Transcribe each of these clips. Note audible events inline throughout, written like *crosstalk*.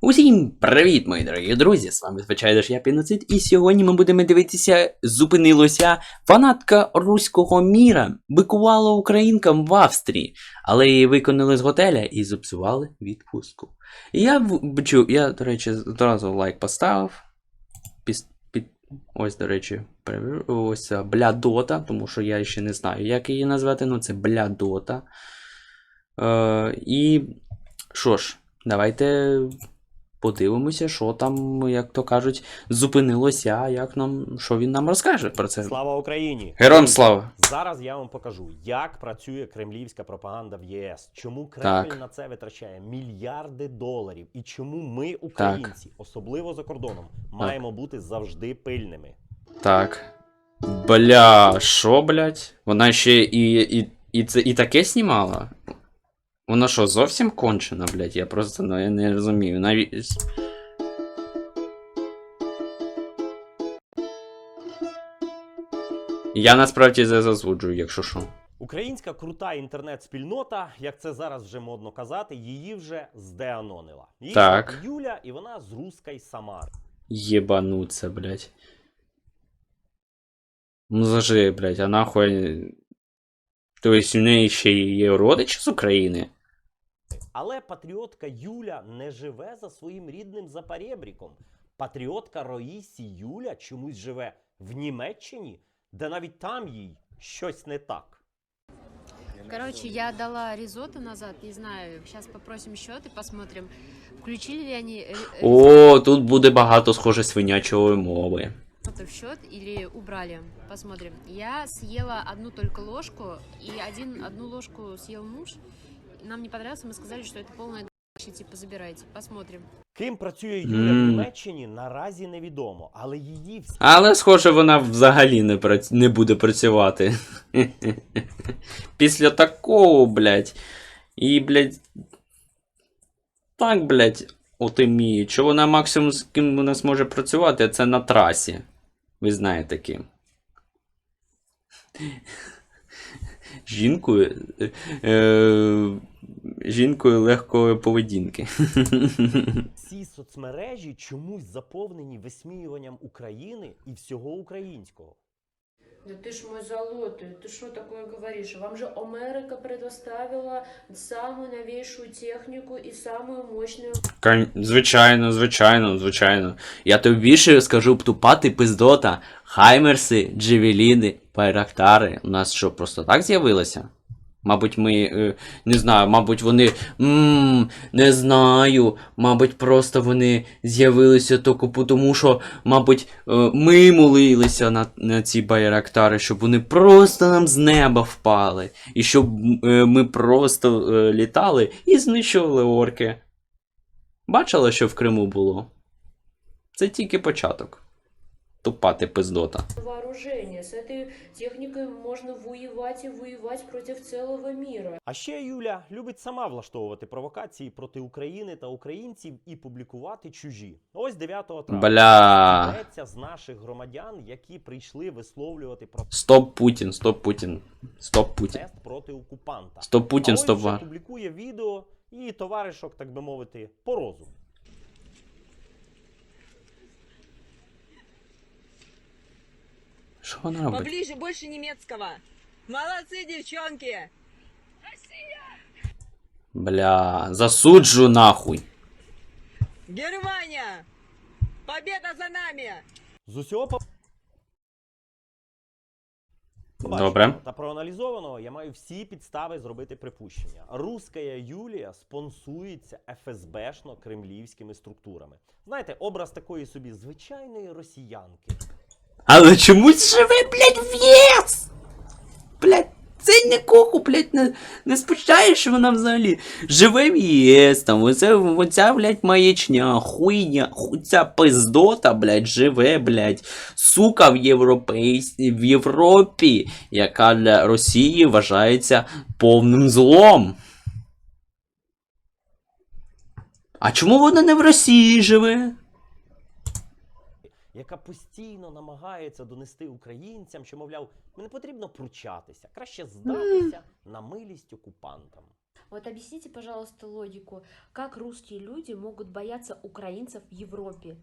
Усім привіт, мої дорогі друзі! З вами звичайно ж я Піноцид, і сьогодні ми будемо дивитися, зупинилося фанатка руського міра, бикувала українкам в Австрії, але її виконали з готеля і зіпсували відпустку. І я я, до речі, одразу лайк поставив. Піс, під, ось, до речі, ось блядота, тому що я ще не знаю, як її назвати, ну це блядота. Е, і що ж, давайте подивимося, що там, як то кажуть, зупинилося, як нам, що він нам розкаже про це. Слава Україні! Героям слава! Зараз я вам покажу, як працює кремлівська пропаганда в ЄС, чому Кремль Так. на це витрачає мільярди доларів, і чому ми, українці, особливо за кордоном, маємо бути завжди пильними. Так. Бля, що, блядь? Вона ще і, і, і, це, і таке знімала? Вона що, зовсім кончена, блядь? Я просто ну, я не розумію. Навіть. Я насправді це засуджую, якщо що. Українська крута інтернет-спільнота, як це зараз вже модно казати, її вже здеанонила. Її Так. Юля, і вона з Руської Самари. Єбануться, блядь. Ну зажи, блядь, а нахуй. Тобто у неї ще є родичі з України? Але патріотка Юля не живе за своїм рідним запорєбріком. Патріотка Роїсі Юля чомусь живе в Німеччині, де навіть там їй щось не так. Короче, я дала ризотто назад, не знаю. Сейчас попросим счет и посмотрим, включили ли они О, тут буде багато схоже свинячої мови. в счет или убрали. Посмотрим. Я съела одну только ложку, и один, одну ложку съел муж. Нам не понравилось, мы сказали, что это полное г***, типа забирайте. Посмотрим. Ким працює Юля в. Німеччині, наразі невідомо, але її всі Але, схоже, вона взагалі не, прац... не буде працювати. Після такого, блядь. І, блядь. Так, блядь, отиміє. Що вона максимум з ким вона зможе працювати, це на трасі. Ви знаєте ким. Жінкою. е, жінкою легкої поведінки. всі соцмережі чомусь заповнені висміюванням України і всього українського. Да ты ж мой золотой, ты что такое говоришь? Вам же Америка предоставила самую новейшую технику и самую мощную Кон- Звичайно, звичайно, звичайно. Я тобі більше скажу птупати пиздота. Хаймерси, Джевеліни, Байрактари. У нас що, просто так з'явилося? Мабуть, ми. е, не знаю, мабуть, вони. Ммм, не знаю. Мабуть, просто вони з'явилися тільки тому, що, мабуть, е, ми молилися на, на ці байрактари, щоб вони просто нам з неба впали. І щоб е, ми просто літали і знищували орки. Бачила, що в Криму було? Це тільки початок. Тупати пиздота. вооружения. С этой техникой можно воевать и воевать против целого мира. А ще Юля любить сама влаштовувати провокації проти України та українців і публікувати чужі. Ось 9 травня Бля. йдеться з наших громадян, які прийшли висловлювати Стоп Путін, стоп Путін. Стоп Путін. протест проти окупанта. Стоп Путін, а ось стоп вже публікує відео і товаришок, так би мовити, по розуму. Що вона робить? Поближе, больше немецкого. Молодцы, девчонки! Бля, засуджу нахуй. Германия! Победа за нами! З усього по- Добре. та проаналізованого я маю всі підстави зробити припущення. Руська Юлія спонсується ФСБшно-кремлівськими структурами. Знаєте, образ такої собі звичайної росіянки. Але чомусь живе, блядь, в ЄС! Блядь, це нікого, блядь, не, не спущає, що вона взагалі живе в ЄС, там, оце, оця, блядь, маячня, хуйня, ху- ця пиздота, блядь, живе, блядь, сука в, європейсь... в Європі, яка для Росії вважається повним злом. А чому вона не в Росії живе? яка постійно намагається донести українцям, що, мовляв, не потрібно пручатися, краще здатися на милість окупантам. Вот объясните, пожалуйста, логику, как русские люди могут бояться украинцев в Европе,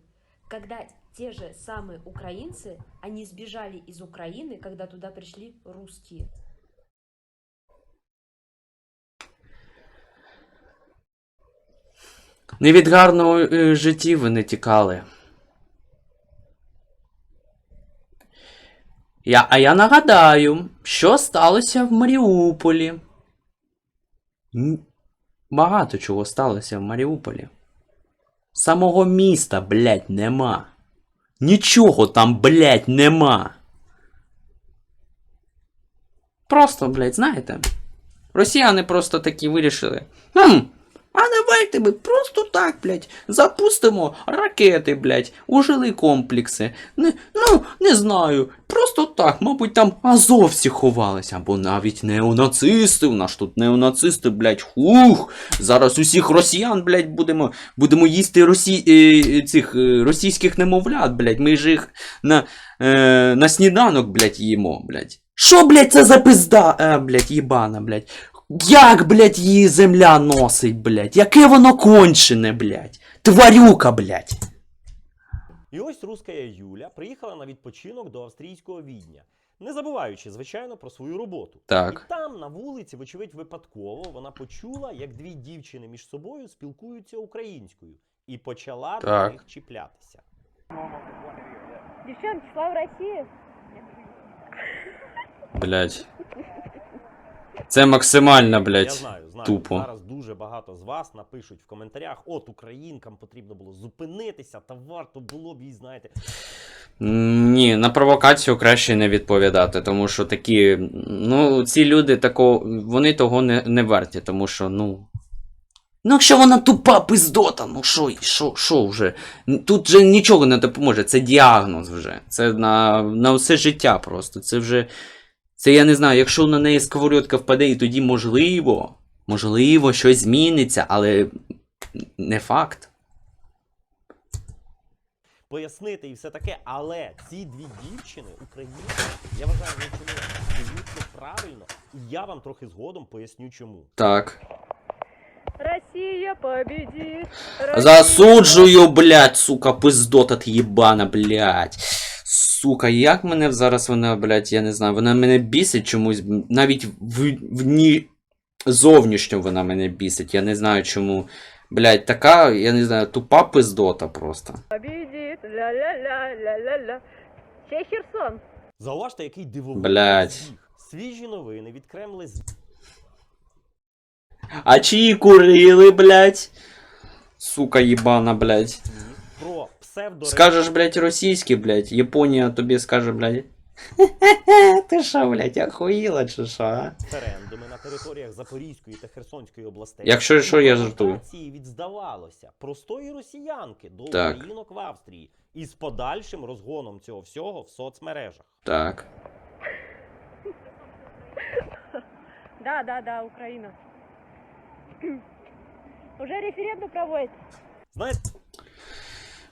когда те же самые украинцы, они сбежали из Украины, когда туда пришли русские. Не від гарного е, житті вони тікали. Я, а я нагадаю, що сталося в Маріуполі. Багато чого сталося в Маріуполі. Самого міста, блядь, нема. Нічого там, блядь, нема. Просто, блядь, знаєте. Росіяни просто такі вирішили. Хм, а давайте ми просто так, блядь, запустимо ракети, блядь, у жилі комплекси. Не, ну, не знаю. Просто так, мабуть, там азовці ховалися, або навіть неонацисти. У нас тут неонацисти, блядь, хух. Зараз усіх росіян, блядь, будемо, будемо їсти росі... е, цих е, російських немовлят, блядь. Ми ж їх на, е, на сніданок, блядь, їмо, блядь. Що, блядь, це за пизда, е, блядь, їбана, блядь. Як, блядь, її земля носить, блядь? Яке воно кончене, блядь? Тварюка, блядь. І ось руська Юля приїхала на відпочинок до австрійського відня, не забуваючи, звичайно, про свою роботу. Так. І там, на вулиці, вочевидь, випадково, вона почула, як дві дівчини між собою спілкуються українською, і почала до них чіплятися. Девчонки, слава России! Блядь. Це максимально, Я знаю, знаю. тупо. Зараз дуже багато з вас напишуть в коментарях: от українкам потрібно було зупинитися, та варто було б їй, знаєте, Ні, на провокацію краще не відповідати, тому що такі. Ну, ці люди тако, вони того не, не варті, тому що, ну. Ну, якщо вона тупа пиздота, ну що, що, що вже? Тут же нічого не допоможе, це діагноз вже. Це на, на все життя просто. Це вже. Це я не знаю, якщо на неї сковородка впаде, і тоді можливо, можливо, щось зміниться, але не факт. пояснити і все таке. Але ці дві дівчини, українці, я вважаю, вони абсолютно правильно. І я вам трохи згодом поясню чому. Так. Россия победит! Засуджую, блядь, сука, пиздота ти єбана, блядь. Сука, як мене зараз вона, блядь, я не знаю, вона мене бісить чомусь, навіть в, в ні зовнішньо вона мене бісить, я не знаю чому. Блядь, така, я не знаю, тупа пиздота просто. Ля-ля-ля-ля-ля-ля! Чей Херсон? Зауважте, який дивовижний Блядь. Свіжі новини від Кремля з А чиї курили, блядь? Сука, єбана, блядь. про псевдо Скажеш, блядь, російський, блядь, Японія тобі скаже, блядь. *laughs* Ти що, блядь, охуїла чи що, а? референдуми на територіях Запорізької та Херсонської областей. Якщо що, я жартую. Інформації від здавалося простої росіянки до Так. українок в Австрії і з подальшим розгоном цього всього в соцмережах. Так. Да, да, да, Украина. *clears throat* Уже референдум проводит. Знаєте,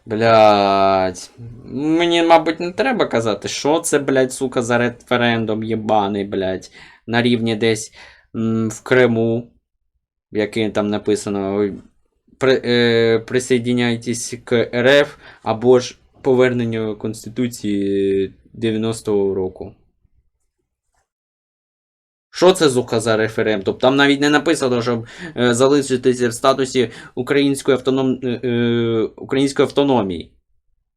Блядь. Мені, мабуть, не треба казати, що це, блядь, сука, за референдум єбаний, блядь. На рівні десь м, в Криму, який там написано. При, е, присоединяйтесь к РФ або ж поверненню Конституції 90-го року. Що це зука за референдум? Там навіть не написано, щоб е, залишитися в статусі української, автоном... е, е, української автономії.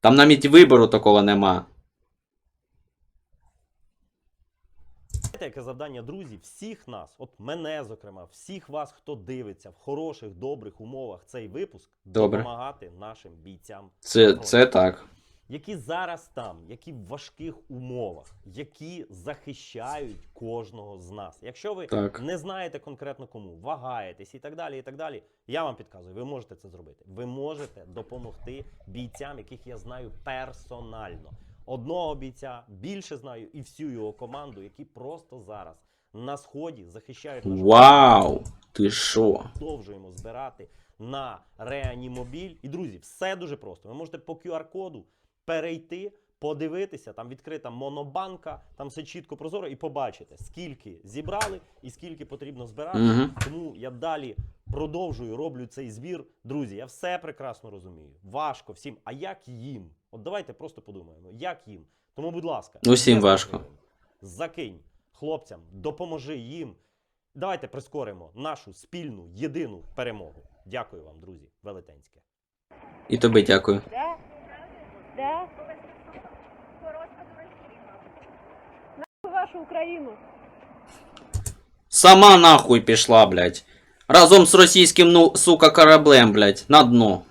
Там навіть вибору такого нема. Знаєте, яке завдання, друзі, всіх нас, от мене, зокрема, всіх вас, хто дивиться в хороших, добрих умовах цей випуск, Добре. допомагати нашим бійцям, Це, це так. Які зараз там, які в важких умовах, які захищають кожного з нас. Якщо ви Так. не знаєте конкретно кому, вагаєтесь і так далі, і так далі, я вам підказую, ви можете це зробити. Ви можете допомогти бійцям, яких я знаю персонально. Одного бійця більше знаю і всю його команду, які просто зараз на сході захищають нашу Вау! Ти що? продовжуємо збирати на реанімобіль. І друзі, все дуже просто. Ви можете по QR-коду перейти, подивитися, там відкрита монобанка, там все чітко прозоро, і побачите, скільки зібрали і скільки потрібно збирати. Угу. Тому я далі продовжую, роблю цей збір. Друзі, я все прекрасно розумію. Важко всім. А як їм? От давайте просто подумаємо, як їм. Тому, будь ласка, Усім важко. Закинь хлопцям, допоможи їм. Давайте прискоримо нашу спільну єдину перемогу. Дякую вам, друзі, велетенське. І тобі дякую. Да? Нахуй вашу Україну. Сама нахуй пішла, блядь. Разом з російським, ну, сука, кораблем, блядь, на дно.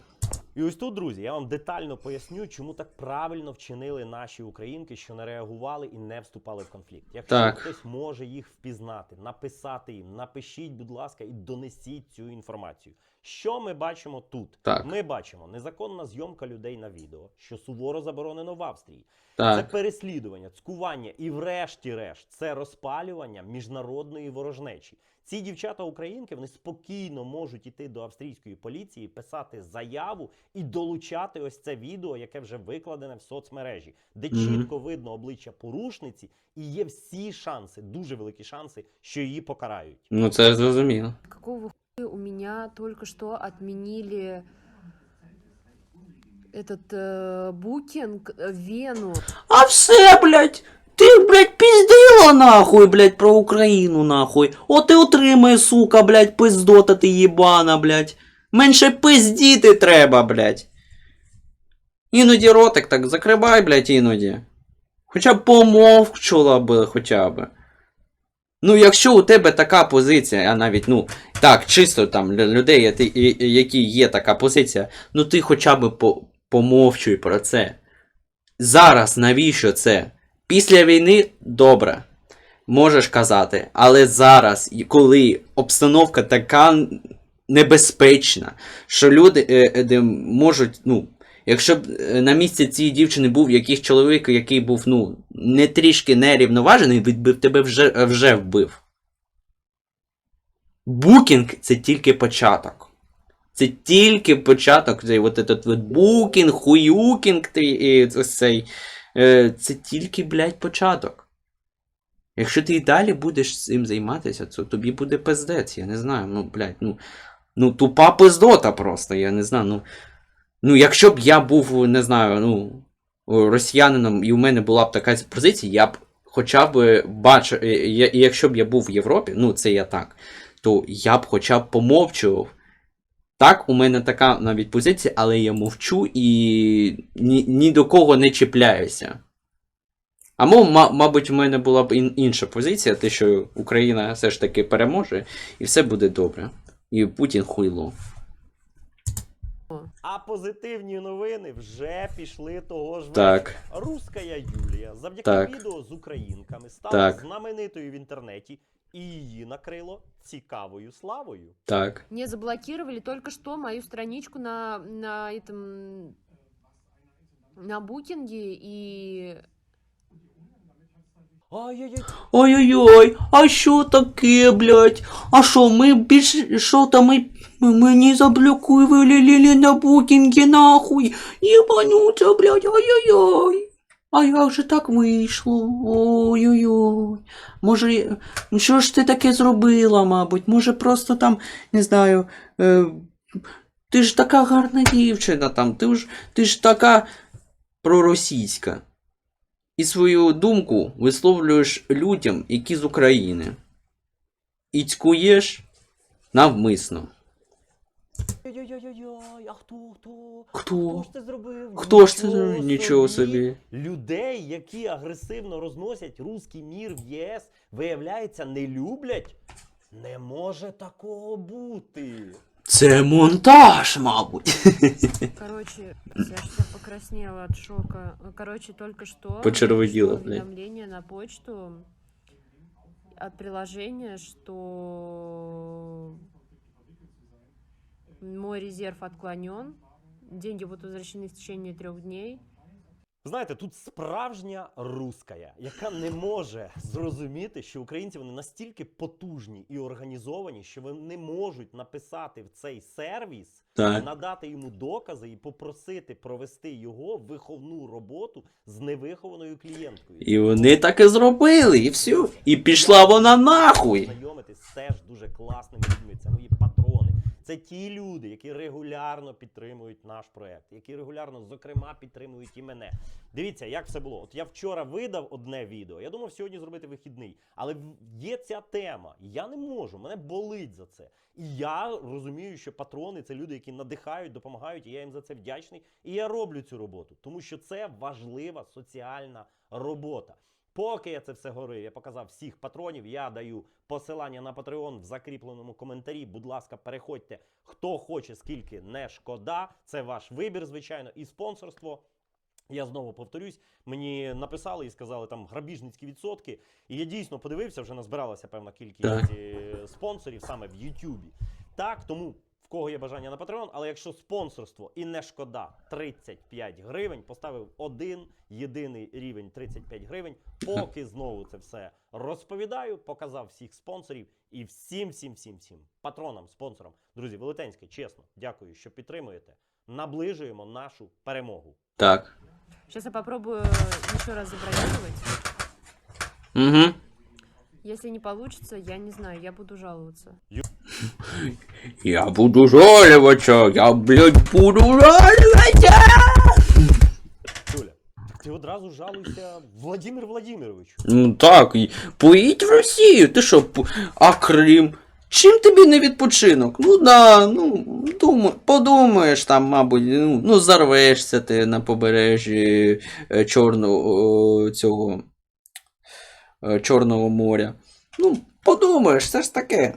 І ось тут, друзі, я вам детально поясню, чому так правильно вчинили наші українки, що не реагували і не вступали в конфлікт. Якщо Так. хтось може їх впізнати, написати їм, напишіть, будь ласка, і донесіть цю інформацію. Що ми бачимо тут? Так. Ми бачимо незаконна зйомка людей на відео, що суворо заборонено в Австрії. Це переслідування, цькування і, врешті-решт, це розпалювання міжнародної ворожнечі. Ці дівчата-українки вони спокійно можуть іти до австрійської поліції, писати заяву і долучати ось це відео, яке вже викладене в соцмережі, де Мгм. чітко видно обличчя порушниці, і є всі шанси, дуже великі шанси, що її покарають. Ну це зрозуміло. Какого хуя у меня только что отменили этот э, букинг э, в Вену. А все, блядь. Ти, блядь, піздила нахуй, блядь, про Україну, нахуй. От і отримай, сука, блядь, пиздота ти їбана, блядь. Менше пиздіти треба, блядь. Іноді ротик так закривай, блядь, іноді. Хоча б помовчула би, хоча б. Ну, якщо у тебе така позиція, а навіть, ну, так, чисто там лю- людей, які є така позиція, ну ти хоча б по- помовчуй про це. Зараз навіщо це? Після війни добре. Можеш казати, але зараз, коли обстановка така небезпечна, що люди е, е, можуть, ну, якщо б е, на місці цієї дівчини був якийсь чоловік, який був, ну, не трішки нерівноважений, він би тебе вже, вже вбив. Букінг це тільки початок. Це тільки початок, цей от этот от букінг, хуюкінг, цей. Е, Це тільки, блядь, початок. Якщо ти і далі будеш цим займатися, то тобі буде пиздець, я не знаю. Ну, блядь, ну. Ну, тупа пиздота просто, я не знаю. Ну, ну якщо б я був, не знаю, ну, росіянином, і у мене була б така позиція, я б хоча б бачив, і якщо б я був в Європі, ну це я так, то я б хоча б помовчував. Так, у мене така навіть позиція, але я мовчу і ні, ні до кого не чіпляюся. А ма- мабуть, у мене була б ін- інша позиція, те, що Україна все ж таки переможе, і все буде добре. І Путін хуйло. А позитивні новини вже пішли того ж Так. Руская Юлія завдяки Так. відео з українками стала Так. знаменитою в інтернеті, і її накрило цікавою славою. Так. Мне заблокировали только что мою страничку на, на этом на букинге и Ай-яй-яй, Ой-ой-ой, а що таке, блядь? А що, ми більше, що там, ми, мені заблокували на букінгі, нахуй? Єбануться, блядь, ой-ой-ой. А як же так вийшло? Ой-ой-ой. Може, що ж ти таке зробила, мабуть? Може просто там, не знаю, е, ти ж така гарна дівчина там, ти ж, ти ж така проросійська і свою думку висловлюєш людям, які з України. І цькуєш навмисно. Ой-ой-ой-ой, а хто, хто? Хто Хто? ж це зробив? Хто ж це зробив? Нічого собі. Людей, які агресивно розносять руський мір в ЄС, виявляється, не люблять? Не може такого бути. Це монтаж, мабуть. *laughs* короче, я ж вся покраснела от шока. Короче, только что мне Почервонела, пришло блядь. уведомление на почту от приложения, что мой резерв отклонен, деньги будут возвращены в течение трех дней. Знаєте, тут справжня руская, яка не може зрозуміти, що українці вони настільки потужні і організовані, що вони можуть написати в цей сервіс, Так. надати йому докази і попросити провести його виховну роботу з невихованою клієнткою. І вони так і зробили, і все. І пішла вона нахуй. Знайомитись теж дуже класними людьми. Це мої патрони. Це ті люди, які регулярно підтримують наш проект, які регулярно, зокрема, підтримують і мене. Дивіться, як все було. От я вчора видав одне відео. Я думав сьогодні зробити вихідний. Але є ця тема. Я не можу, мене болить за це. І я розумію, що патрони це люди, які надихають, допомагають, і я їм за це вдячний. І я роблю цю роботу, тому що це важлива соціальна робота. Поки я це все говорив, я показав всіх патронів. Я даю посилання на Patreon в закріпленому коментарі. Будь ласка, переходьте. Хто хоче, скільки не шкода. Це ваш вибір, звичайно, і спонсорство. Я знову повторюсь, мені написали і сказали там грабіжницькі відсотки. І я дійсно подивився, вже назбиралася певна кількість Так. е, спонсорів саме в Ютубі. Так, тому кого є бажання на Patreon, але якщо спонсорство і не шкода 35 гривень, поставив один єдиний рівень 35 гривень. Поки знову це все розповідаю, показав всіх спонсорів і всім, всім, всім, всім патронам, спонсорам. Друзі, велетенське, чесно, дякую, що підтримуєте. Наближуємо нашу перемогу. Так. Сейчас я попробую еще раз забронировать. Угу. Если не получится, я не знаю, я буду жаловаться. Я буду жалуватися, я, блядь, буду жалуватися. Туля, ти одразу жалуйся Владимир Владимировичу. Ну так, і поїдь в Росію, ти що, по- а Крим? Чим тобі не відпочинок? Ну да, ну, думай, подумаєш там, мабуть, ну, ну зарвешся ти на побережжі е, Чорного о, цього е, Чорного моря. Ну, подумаєш, це ж таке.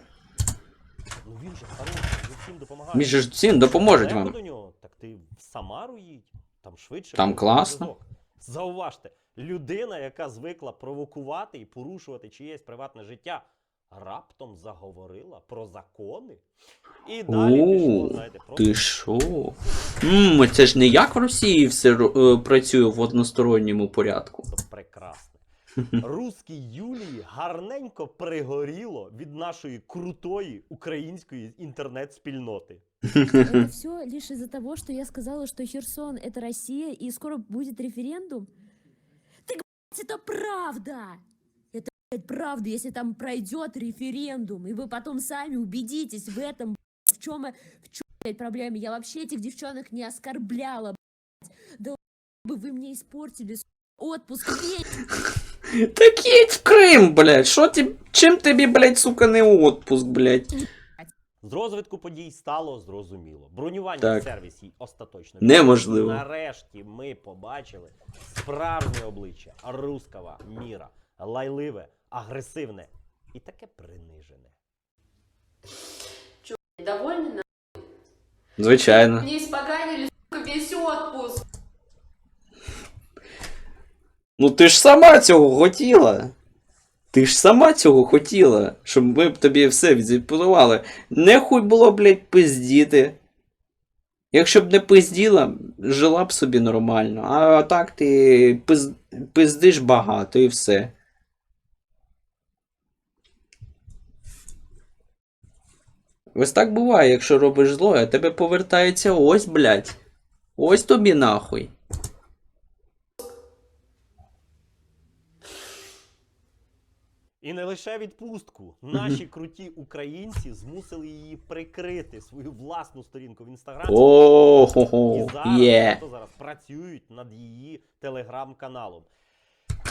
Ну він же хороший, він всім допомагає. Він же ж всім допоможуть вам. до нього, так ти в Самару їдь, там швидше. Там класно. зв'язок. Зауважте, людина, яка звикла провокувати і порушувати чиєсь приватне життя, раптом заговорила про закони. І далі пішло, знаєте, просто Ти що? Мм, це ж не як в Росії все ро- е, працює в односторонньому порядку. прекрасне. Руській Юлії гарненько пригоріло від нашої крутої української інтернет-спільноти. Это все лишь из-за того, что я сказала, что Херсон это Россия и скоро будет референдум. Так блядь, это правда! Это блядь, правда, если там пройдет референдум, и вы потом сами убедитесь в этом, блядь, в чем, в чем блядь, проблема. Я вообще этих девчонок не оскорбляла, блядь. Да бы вы мне испортили сука, отпуск. Ведь Так їдь в Крим, блядь. Що ти, чим тобі, блядь, сука, не отпуск, блядь? З розвитку подій стало зрозуміло. Бронювання Так. в сервісі остаточно. Неможливо. Нарешті ми побачили справжнє обличчя руского міра. Лайливе, агресивне і таке принижене. Довольны? Звичайно. Мне испоганили, сука, весь отпуск. Ну ти ж сама цього хотіла. Ти ж сама цього хотіла, щоб ми б тобі все відзвітували. Не хуй було, блядь, пиздіти. Якщо б не пизділа, жила б собі нормально. А так ти пиз... пиздиш багато і все. Ось так буває, якщо робиш зло, а тебе повертається ось, блядь. Ось тобі нахуй. І не лише відпустку. Наші круті українці змусили її прикрити свою власну сторінку в інстаграмі. І зараз, просто зараз працюють над її телеграм-каналом.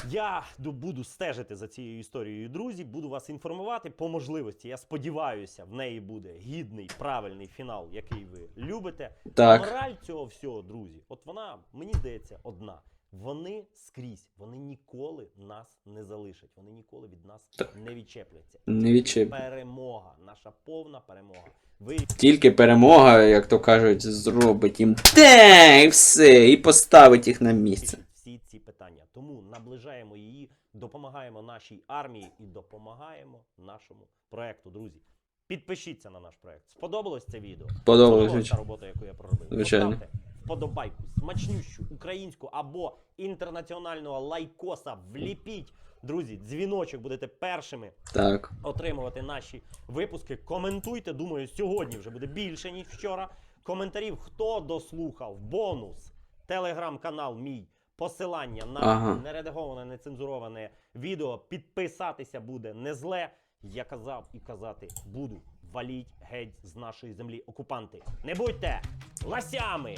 Я буду стежити за цією історією, друзі. Буду вас інформувати по можливості. Я сподіваюся, в неї буде гідний, правильний фінал, який ви любите. Так. Мораль цього всього, друзі, от вона, мені здається, одна. Вони скрізь, вони ніколи нас не залишать, вони ніколи від нас не відчепляться. Не відчеп. Перемога, наша повна перемога. Ви Тільки перемога, як то кажуть, зробить їм те і все, і поставить їх на місце. всі ці питання. Тому наближаємо її, допомагаємо нашій армії і допомагаємо нашому проекту, друзі. Підпишіться на наш проект. Сподобалось це відео? Подобалось, Сподобалась та робота, яку я проробив. Звичайно. Поставте вподобайку, смачнющу українську або інтернаціонального лайкоса вліпіть. Друзі, дзвіночок будете першими Так. отримувати наші випуски. Коментуйте. Думаю, сьогодні вже буде більше, ніж вчора. Коментарів, хто дослухав, бонус, телеграм-канал мій, посилання на Ага. нередаговане, нецензуроване відео. Підписатися буде не зле. Я казав і казати буду. Валіть геть з нашої землі окупанти. Не будьте ласями!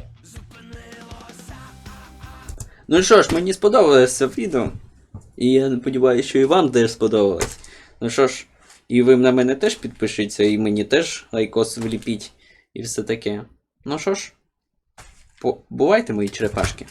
Ну що ж, мені сподобалось це відео. І я сподіваюся, що і вам теж сподобалось. Ну що ж, і ви на мене теж підпишіться, і мені теж лайкос вліпіть, і все таке. Ну що ж, по- бувайте, мої черепашки.